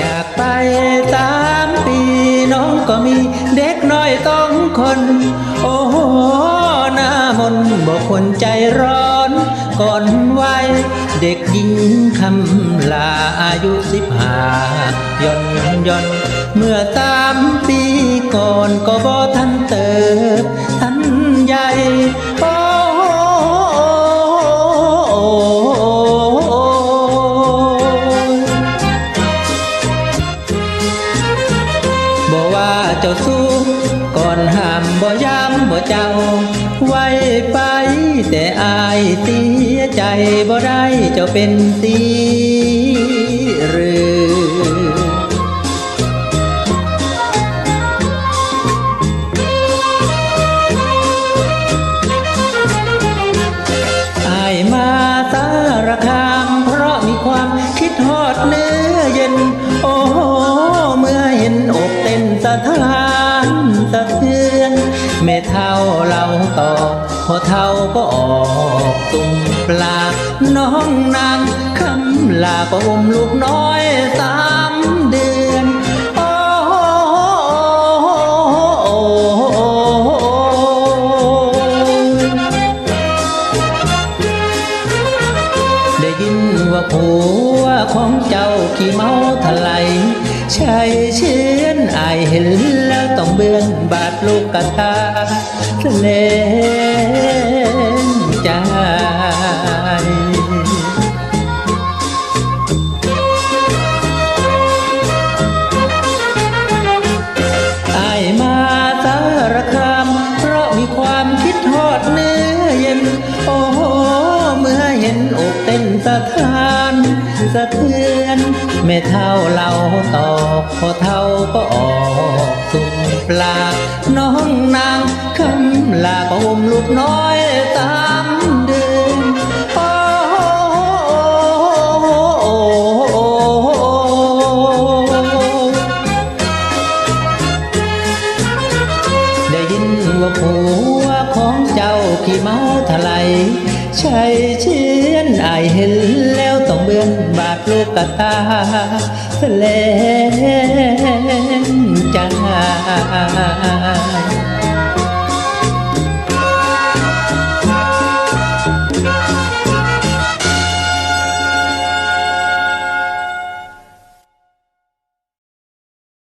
จากไปสามปีน้องก็มีเด็กน้อยต้องคน โอ้โห คนใจร้อนก่อนวัยเด็กหญิงคำลาอายุสิบห้าย่อนย่อนเมื่อสามปีก่อนก็บ่ทันเติบทันใหญ่โอ้บ่ว่าเจ้าสู้ก่อนห้ามบ่ย้ำบ่เจ้า ไว้ไป แต่อายเสียใจบ่ได้เจ้าเป็นตี เท่าเราต่อพอเท่าก็ออกตุงปลา น้องนางคำลาก็อมลูกน้อยสามเดือนโอ้ได้ยินว่าผัวของเจ้าขี่เมาทลายชายเชื่อนอายเห็นแล้วต้อง บาดลูกกะตาเล่นใจไอมาสารคามเพราะมีความคิดทอดเนื้อเย็น โอ้โห เมื่อเห็นอกเต้นสะท้านสะเทือนแม่เท่าเราตอกพอเท่าก็ออก ปลา น้องนางคำลาก็อมลูกน้อยตามเดือนโอ้ได้ยินว่าผัวของเจ้าขี่เมาทลายใช่เชียนไอเห็นแล้วต้องเบือนบาดลูกกะตาแสลง ใจ